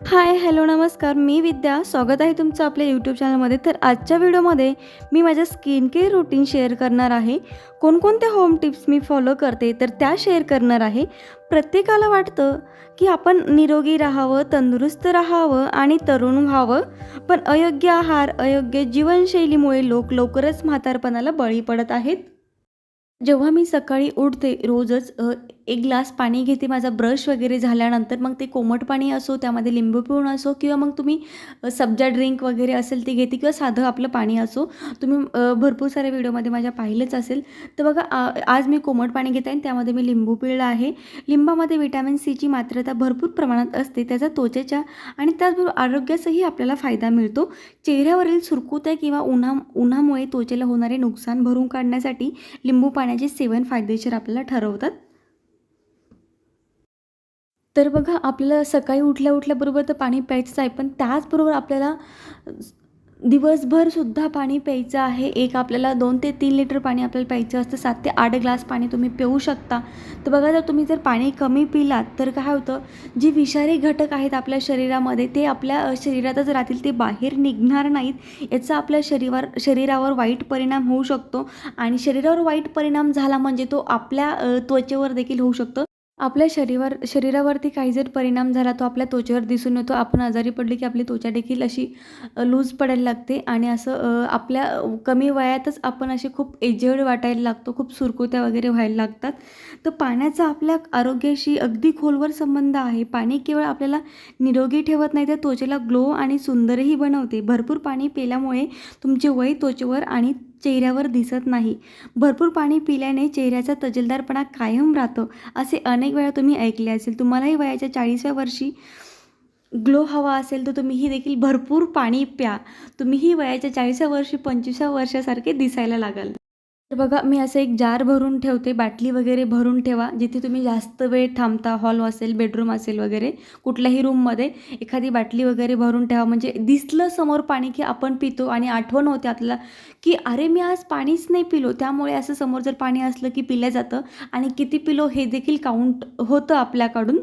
Hi hello नमस्कार. मी विद्या. स्वागत आहे तुमचं आपल्या यूट्यूब चॅनलमध्ये तर आजच्या व्हिडिओमध्ये मी माझ्या स्किन केअर रुटीन शेअर करणार आहे. कोणकोणत्या होम टिप्स मी फॉलो करते तर त्या शेअर करणार आहे. प्रत्येकाला वाटतं की आपण निरोगी राहावं तंदुरुस्त राहावं आणि तरुण व्हावं. पण अयोग्य आहार अयोग्य जीवनशैलीमुळे लोक लवकरच म्हातारपणाला बळी पडत आहेत. जेव्हा मी सकाळी उठते रोजच एक ग्लास पाणी घेते माझा ब्रश वगैरे झाल्यानंतर मग ते कोमट पाणी असो त्यामध्ये लिंबू पिळून असो किंवा मग तुम्ही सब्जा ड्रिंक वगैरे असेल ते घेते किंवा साधं आपलं पाणी असो. तुम्ही भरपूर साऱ्या व्हिडिओमध्ये माझ्या पाहिलंच असेल. तर बघा आ- आज मी कोमट पाणी घेत आहे आणि त्यामध्ये मी लिंबू पिळलं आहे. लिंबामध्ये विटॅमिन सीची मात्रता भरपूर प्रमाणात असते त्याचा त्वचेच्या आणि त्याचबरोबर आरोग्याचाही आपल्याला फायदा मिळतो. चेहऱ्यावरील सुरकुत्या किंवा उन्हा उन्हामुळे त्वचेला होणारे नुकसान भरून काढण्यासाठी लिंबू पाण्याचे सेवन फायदेशीर आपल्याला ठरवतात. तर बघा आपल्याला सकाळी उठल्या उठल्याबरोबर तर पाणी प्यायचंच आहे पण त्याचबरोबर आपल्याला दिवसभरसुद्धा पाणी प्यायचं आहे. एक आपल्याला दोन ते तीन लिटर पाणी आपल्याला प्यायचं असतं सात ते आठ ग्लास पाणी तुम्ही पिऊ शकता. तर बघा जर तुम्ही जर पाणी कमी पिलात तर काय होतं? जे विषारी घटक आहेत आपल्या शरीरामध्ये ते आपल्या शरीरातच राहतील ते बाहेर निघणार नाहीत. याचा आपल्या शरीरावर शरीरावर वाईट परिणाम होऊ शकतो. आणि शरीरावर वाईट परिणाम झाला म्हणजे तो आपल्या त्वचेवर देखील होऊ शकतो. आपल्या शरीरावर शरीरावरती काही जर परिणाम झाला तो आपल्या त्वचेवर दिसून येतो. आपण आजारी पडले की आपली त्वचा देखील अशी लूज पडायला लागते आणि असं आपल्या कमी वयातच आपण असे खूप एजेड वाटायला लागतो खूप सुरकुत्या वगैरे व्हायला लागतात. तर पाण्याचा आपल्या आरोग्याशी अगदी खोलवर संबंध आहे. पाणी केवळ आपल्याला निरोगी ठेवत नाही तर त्वचेला ग्लो आणि सुंदरही बनवते. भरपूर पाणी पिल्यामुळे तुमचे वय त्वचेवर आणि चेहऱ्यावर दिसत नाही. भरपूर पाणी पिल्याने चेहऱ्याचा तजेलदारपणा कायम राहतो असे अनेक वेळा तुम्ही ऐकले असेल. तुम्हालाही वयाच्या चाळीसव्या वर्षी ग्लो हवा असेल तर तुम्हीही देखील भरपूर पाणी प्या. तुम्हीही वयाच्या चाळीसव्या वर्षी पंचवीसव्या वर्षासारखे दिसायला लागाल. तर बघा मी असं एक जार भरून ठेवते बाटली वगैरे भरून ठेवा जिथे तुम्ही जास्त वेळ थांबता हॉल असेल बेडरूम असेल वगैरे कुठल्याही रूममध्ये एखादी बाटली वगैरे भरून ठेवा. म्हणजे दिसलं समोर पाणी की आपण पितो आणि आठवण होते आपल्याला की अरे मी आज पाणीच नाही पिलो. त्यामुळे असं समोर जर पाणी असलं की पिलं जातं आणि किती पिलो हे देखील काउंट होतं आपल्याकडून.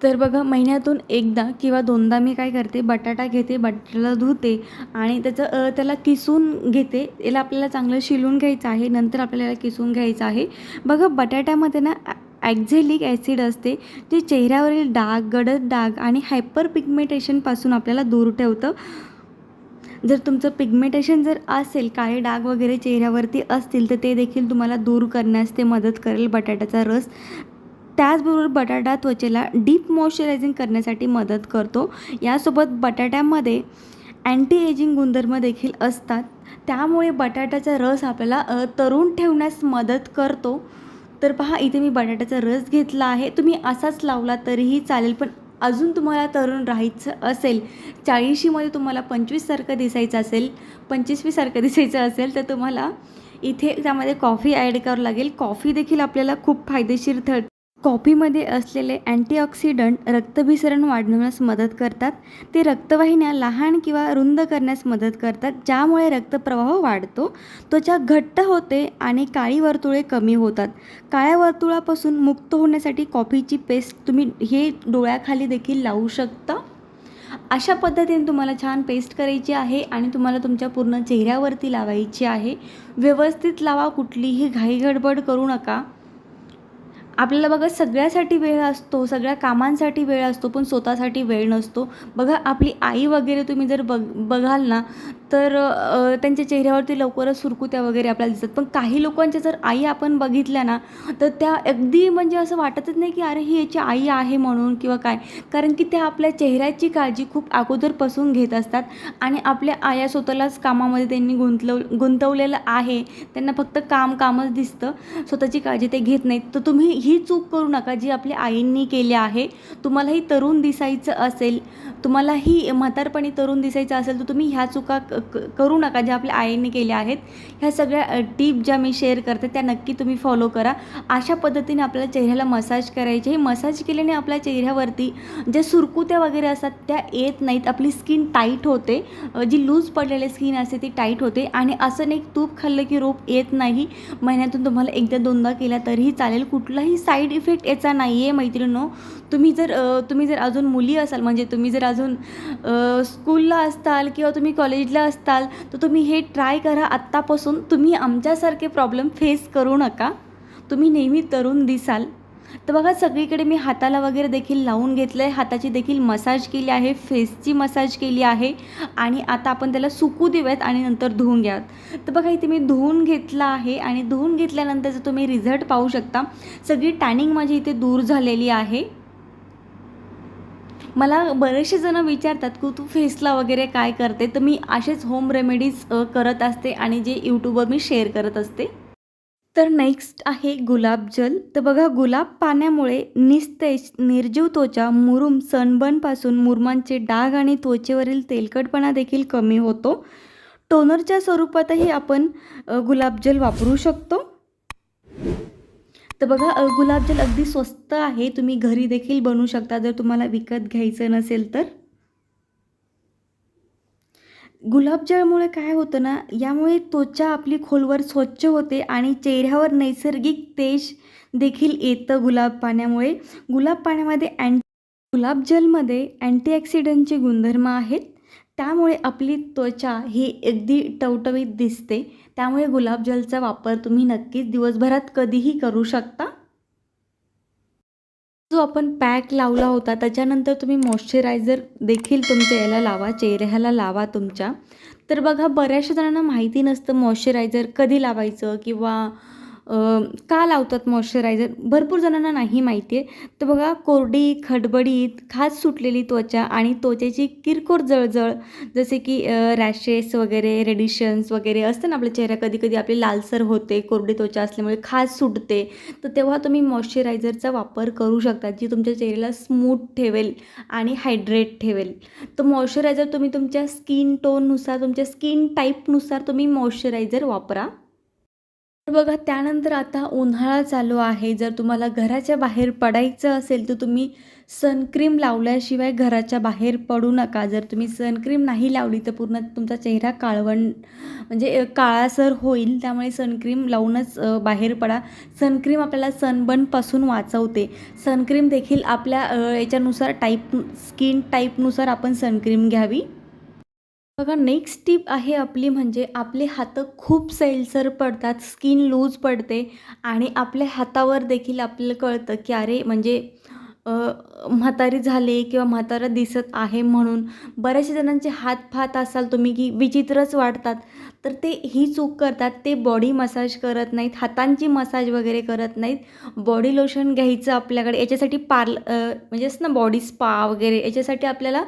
तर बघा महिन्यातून एकदा किंवा दोनदा मी काय करते बटाटा घेते बटाट्याला धुते आणि त्याचं त्याला किसून घेते. याला आपल्याला चांगलं शिलून घ्यायचं आहे नंतर आपल्याला किसून घ्यायचं आहे. बघा बटाट्यामध्ये ना ॲक्झेलिक ॲसिड असते जे चेहऱ्यावरील डाग गडद डाग आणि हायपर पिगमेंटेशनपासून आपल्याला दूर ठेवतं. जर तुमचं पिगमेंटेशन जर असेल काळे डाग वगैरे चेहऱ्यावरती असतील तर ते देखील तुम्हाला दूर करण्यास ते मदत करेल बटाट्याचा रस. त्याचबरोबर बटाटा त्वचेला डीप मॉइश्चरायझिंग करण्यासाठी मदत करतो. यासोबत बटाट्यामध्ये अँटी एजिंग गुणधर्म देखील असतात. त्यामुळे बटाट्याचा रस आपल्याला तरुण ठेवण्यास मदत करतो. तर पहा इथे मी बटाट्याचा रस घेतला आहे. तुम्ही असाच लावला तरीही चालेल पण अजून तुम्हाला तरुण राहायचं असेल. चाळीशीमध्ये तुम्हाला पंचवीससारखं दिसायचं असेल पंचवीसवीसारखं दिसायचं असेल तर तुम्हाला इथे त्यामध्ये कॉफी ॲड करावं लागेल. कॉफी देखील आपल्याला खूप फायदेशीर ठर कॉफीमध्ये असलेले अँटीऑक्सिडंट रक्तभिसरण वाढवण्यास मदत करतात. ते रक्तवाहिन्या लहान किंवा रुंद करण्यास मदत करतात ज्यामुळे रक्तप्रवाह वाढतो. त्वचा घट्ट होते आणि काळी वर्तुळे कमी होतात. काळ्या वर्तुळापासून मुक्त होण्यासाठी कॉफीची पेस्ट तुम्ही हे डोळ्याखाली देखील लावू शकता. अशा पद्धतीने तुम्हाला छान पेस्ट करायची आहे आणि तुम्हाला तुमच्या पूर्ण चेहऱ्यावरती लावायची आहे. व्यवस्थित लावा कुठलीही घाई गडबड करू नका. आपल्याला बघा सगळ्यासाठी वेळ असतो सगळ्या कामांसाठी वेळ असतो पण स्वतःसाठी वेळ नसतो. बघा आपली आई वगैरे तुम्ही जर बघ बघाल ना तर त्यांच्या चेहऱ्यावरती लवकरच सुरकुत्या वगैरे आपल्याला दिसतात. पण काही लोकांच्या जर आई आपण बघितल्या ना तर त्या अगदी म्हणजे असं वाटतच नाही की अरे ही याची आई आहे म्हणून किंवा काय? कारण की त्या आपल्या चेहऱ्याची काळजी खूप अगोदरपासून घेत असतात आणि आपल्या आया स्वतःलाच कामामध्ये त्यांनी गुंतलव गुंतवलेलं आहे. त्यांना फक्त काम कामच दिसतं. स्वतःची काळजी ते घेत नाहीत. तर तुम्ही ही चूक करू नका. जी आपल्या आईंनी केली आहे तुम्हालाही तरुण दिसायचं असेल तुम्हालाही म्हातारपणी तरुण दिसायचं असेल तर तुम्ही ह्या चुका क- क- करू नका. ज्या आपल्या आईने केल्या आहेत ह्या सगळ्या टीप ज्या मी शेअर करते त्या नक्की तुम्ही फॉलो करा. अशा पद्धतीने आपल्या चेहऱ्याला मसाज करायचे. हे मसाज केल्याने आपल्या चेहऱ्यावरती ज्या सुरकुत्या वगैरे असतात त्या येत नाहीत. आपली स्किन टाईट होते. जी लूज पडलेली स्किन असते ती टाईट होते. आणि असं नाही तूप खाल्लं की रोप येत नाही. महिन्यातून तुम्हाला एकदा दोनदा केला तरीही चालेल. कुठलाही साईड इफेक्ट याचा नाही आहे मैत्रिणो तुम्ही जर तुम्ही जर अजून मुली असाल म्हणजे तुम्ही जर अजून स्कूलला असताल किंवा तुम्ही कॉलेजला असताल तर तुम्ही हे ट्राय करा आत्तापासून. तुम्ही आमच्यासारखे प्रॉब्लेम फेस करू नका. तुम्ही नेहमी तरुण दिसाल. तर बघा सगळीकडे मी हाताला वगैरे देखील लावून घेतलं आहे हाताची देखील मसाज केली आहे फेसची मसाज केली आहे. आणि आता आपण त्याला सुकू देऊयात आणि नंतर धुवून घ्यात तर बघा इथे मी धुवून घेतलं आहे. आणि धुवून घेतल्यानंतरचं तुम्ही रिझल्ट पाहू शकता सगळी टॅनिंग माझी इथे दूर झालेली आहे. मला बरेचसे जण विचारतात की तू फेसला वगैरे काय करते? तर मी असेच होम रेमेडीज करत असते आणि जे यूट्यूबवर मी शेअर करत असते. तर नेक्स्ट आहे गुलाबजल तर बघा गुलाब पाण्यामुळे निस्तेज निर्जीव त्वचा मुरुम सनबर्नपासून मुरुमांचे डाग आणि त्वचेवरील तेलकटपणा देखील कमी होतो. टोनरच्या स्वरूपातही आपण गुलाबजल वापरू शकतो. तर बघा गुलाबजल अगदी स्वस्त आहे. तुम्ही घरी देखील बनवू शकता. जर तुम्हाला विकत घ्यायचं नसेल तर. गुलाबजळमुळे काय होतं ना यामुळे त्वचा आपली खोलवर स्वच्छ होते आणि चेहऱ्यावर नैसर्गिक तेज देखील येतं गुलाब पाण्यामुळे. गुलाब पाण्यामध्ये अँटी गुलाबजलमध्ये अँटीऑक्सिडंटचे गुणधर्म आहेत. त्यामुळे आपली त्वचा ही अगदी टवटवीत दिसते. त्यामुळे गुलाबजलचा वापर तुम्ही नक्कीच दिवसभरात कधीही करू शकता. जो आपण पॅक लावला होता त्याच्यानंतर तुम्ही मॉइश्चरायझर देखील तुमच्या याला लावा चेहऱ्याला लावा तुमच्या. तर बघा बऱ्याचशा जणांना माहिती नसतं मॉइश्चरायझर कधी लावायचं किंवा का लावतात मॉइश्चरायझर भरपूर जणांना नाही माहिती आहे. तर बघा कोरडी खडबडीत खाज सुटलेली त्वचा आणि त्वचेची किरकोळ जळजळ जसे की रॅशेस वगैरे रेडिशन्स वगैरे असतं ना आपल्या चेहऱ्या कधी कधी आपली लालसर होते कोरडी त्वचा असल्यामुळे खाज सुटते. तर तेव्हा तुम्ही मॉइश्चरायझरचा वापर करू शकता जी तुमच्या चेहऱ्याला स्मूथ ठेवेल आणि हायड्रेट ठेवेल. तर मॉइश्चरायझर तुम्ही तुमच्या स्किन टोननुसार तुमच्या स्किन टाईपनुसार तुम्ही मॉइश्चरायझर वापरा. तर बघा त्यानंतर आता उन्हाळा चालू आहे. जर तुम्हाला घराच्या बाहेर पडायचं असेल तर तुम्ही सनक्रीम लावल्याशिवाय घराच्या बाहेर पडू नका. जर तुम्ही सनक्रीम नाही लावली तर पूर्ण तुमचा चेहरा काळवण म्हणजे काळासर होईल. त्यामुळे सनक्रीम लावूनच बाहेर पडा. सनक्रीम आपल्याला सनबर्नपासून वाचवते. सनक्रीम देखील आपल्या याच्यानुसार टाईप स्किन टाईपनुसार आपण सनक्रीम घ्यावी. बघा नेक्स्ट टिप आहे आपली म्हणजे आपले हातं खूप सैलसर पडतात स्किन लूज पडते आणि आपल्या हातावर देखील आपल्याला कळतं की अरे म्हणजे म्हातारी झाले किंवा म्हातारा दिसत आहे म्हणून. बऱ्याचशा जणांचे हात फात असाल तुम्ही की विचित्रच वाटतात तर ते ही चूक करतात ते बॉडी मसाज करत नाहीत हातांची मसाज वगैरे करत नाहीत. बॉडी लोशन घ्यायचं आपल्याकडे याच्यासाठी पार्ल म्हणजे असं ना बॉडी स्पा वगैरे याच्यासाठी आपल्याला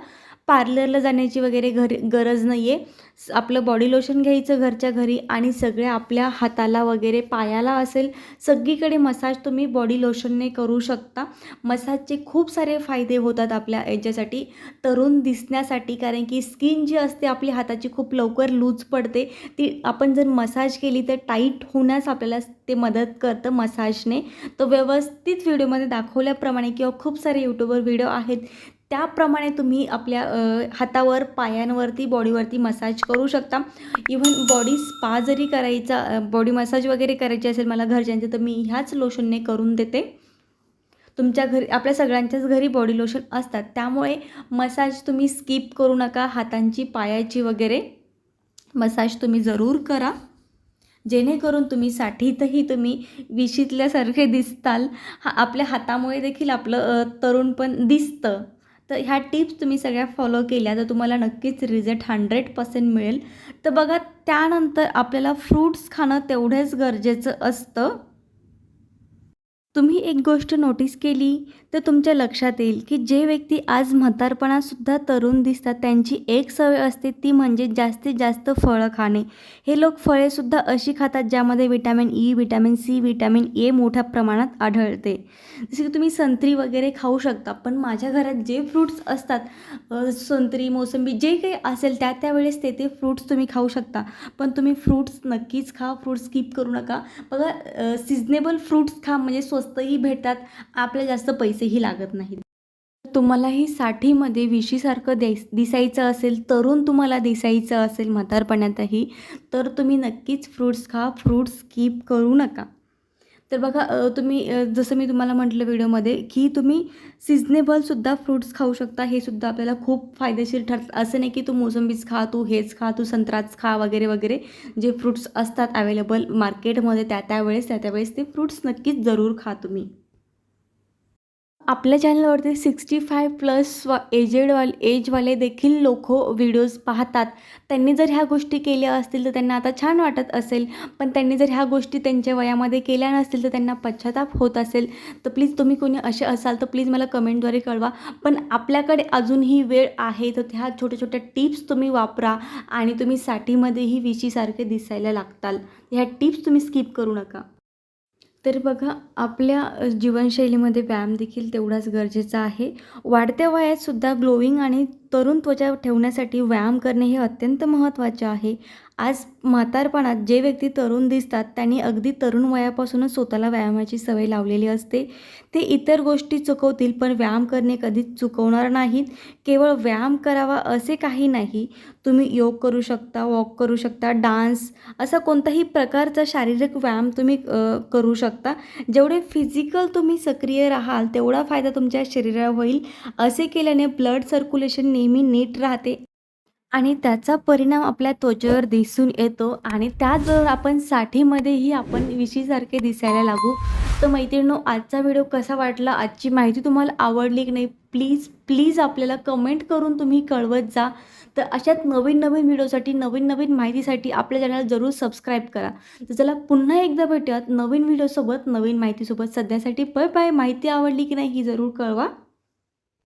पार्लरला जाण्याची वगैरे घरी गरज नाही आहे आपलं बॉडी लोशन घ्यायचं घरच्या घरी आणि सगळ्या आपल्या हाताला वगैरे पायाला असेल सगळीकडे मसाज तुम्ही बॉडी लोशनने करू शकता. मसाजचे खूप सारे फायदे होतात आपल्या याच्यासाठी. तरुण दिसण्यासाठी कारण की स्किन जी असते आपली हाताची खूप लवकर लूज पडते. ती आपण जर मसाज केली तर टाईट होण्यास आपल्याला ते मदत करतं मसाजने तो व्यवस्थित व्हिडिओमध्ये दाखवल्याप्रमाणे किंवा खूप सारे यूट्यूबवर व्हिडिओ आहेत त्याप्रमाणे तुम्ही आपल्या हातावर पायांवरती बॉडीवरती मसाज करू शकता. इव्हन बॉडी स्पा जरी करायचा बॉडी मसाज वगैरे करायची असेल मला घरच्यांचे तर मी ह्याच लोशनने करून देते. तुमच्या घरी आपल्या सगळ्यांच्याच घरी बॉडी लोशन असतात. त्यामुळे मसाज तुम्ही स्किप करू नका. हातांची पायाची वगैरे मसाज तुम्ही जरूर करा. जेणेकरून तुम्ही साठीतही तुम्ही विशीतल्यासारखे दिसताल. हा आपल्या हातामुळे देखील आपलं तरुण पण दिसतं. तर ह्या टिप्स तुम्ही सगळ्या फॉलो केल्या तर तुम्हाला नक्कीच रिझल्ट हंड्रेड पर्सेंट मिळेल. तर बघा त्यानंतर आपल्याला फ्रूट्स खाणं तेवढंच गरजेचं असतं. तुम्ही एक गोष्ट नोटीस केली तर तुमच्या लक्षात येईल की जे व्यक्ती आज म्हातारपणासुद्धा तरुण दिसतात त्यांची एक सवय असते ती म्हणजे जास्तीत जास्त फळं खाणे. हे लोक फळेसुद्धा अशी खातात ज्यामध्ये vitamin E vitamin C vitamin A मोठ्या प्रमाणात आढळते. जसे की तुम्ही संत्री वगैरे खाऊ शकता पण माझ्या घरात जे फ्रूट्स असतात संत्री मोसंबी जे काही असेल त्या त्यावेळेस ते ते फ्रूट्स तुम्ही खाऊ शकता. पण तुम्ही फ्रूट्स नक्कीच खा फ्रूट्स स्किप करू नका. बघा सिजनेबल फ्रूट्स खा म्हणजे स्वस्तही भेटतात आपल्या जास्त पैसेही लागत नाहीत. तुम्हालाही साठीमध्ये विशीसारखं द्याय दिसायचं असेल तरुण तुम्हाला दिसायचं असेल म्हातारपणातही तर तुम्ही नक्कीच फ्रूट्स खा फ्रूट्स स्किप करू नका. तर बघा तुम्ही जसं मी तुम्हाला म्हटलं व्हिडिओमध्ये की तुम्ही सिजनेबलसुद्धा फ्रूट्स खाऊ शकता हे सुद्धा आपल्याला खूप फायदेशीर ठरतं असं नाही की तू मोसंबीच खा तू हेच खा तू संत्राच खा वगैरे वगैरे. जे फ्रूट्स असतात अवेलेबल मार्केटमध्ये त्या त्यावेळेस त्या त्यावेळेस ते फ्रूट्स नक्कीच जरूर खा तुम्ही. आपल्या चॅनलवरती सिक्स्टी फाय प्लस वा एजेडवाले एजवाले देखील लोक व्हिडिओज पाहतात. त्यांनी जर ह्या गोष्टी केल्या असतील तर त्यांना आता छान वाटत असेल. पण त्यांनी जर ह्या गोष्टी त्यांच्या वयामध्ये केल्या नसतील तर त्यांना पश्चाताप होत असेल. तर प्लीज तुम्ही कोणी असे असाल तर प्लीज मला कमेंटद्वारे कळवा. पण आपल्याकडे अजूनही वेळ आहे तर ह्या छोट्या छोट्या टिप्स तुम्ही वापरा आणि तुम्ही साठीमध्येही विशीसारखे दिसायला लागताल. ह्या टिप्स तुम्ही स्किप करू नका. तर बघा आपल्या जीवनशैलीमध्ये व्यायाम देखील तेवढाच गरजेचा आहे. वाढत्या वयातसुद्धा ग्लोईंग आणि तरुण त्वचा ठेवण्यासाठी व्यायाम करणे हे अत्यंत महत्त्वाचे आहे. आज म्हातारपणात जे व्यक्ती तरुण दिसतात त्यांनी अगदी तरुण वयापासूनच स्वतःला व्यायामाची सवय लावलेली असते. ते इतर गोष्टी चुकवतील पण व्यायाम करणे कधीच चुकवणार नाहीत. केवळ व्यायाम करावा असे काही नाही. तुम्ही योग करू शकता वॉक करू शकता डान्स असा कोणताही प्रकारचा शारीरिक व्यायाम तुम्ही करू शकता. जेवढे फिजिकल तुम्ही सक्रिय राहाल तेवढा फायदा तुमच्या शरीराला होईल. असे केल्याने ब्लड सर्क्युलेशन नेहमी नीट राहते. आणि त्याचा परिणाम आपल्या त्वचेवर दिसून येतो आणि त्याचबरोबर आपण साठीमध्येही आपण विशीसारखे दिसायला लागू तर मैत्रिणींनो आजचा व्हिडिओ कसा वाटला आजची माहिती तुम्हाला आवडली की नाही प्लीज प्लीज आपल्याला कमेंट करून तुम्ही कळवत जा. तर अशाच नवीन नवीन व्हिडिओसाठी नवीन नवीन माहितीसाठी आपल्या चॅनल जरूर सबस्क्राईब करा. तर चला पुन्हा एकदा भेटूयात नवीन व्हिडिओसोबत नवीन माहितीसोबत. सध्यासाठी पय पाय माहिती आवडली की नाही ही जरूर कळवा.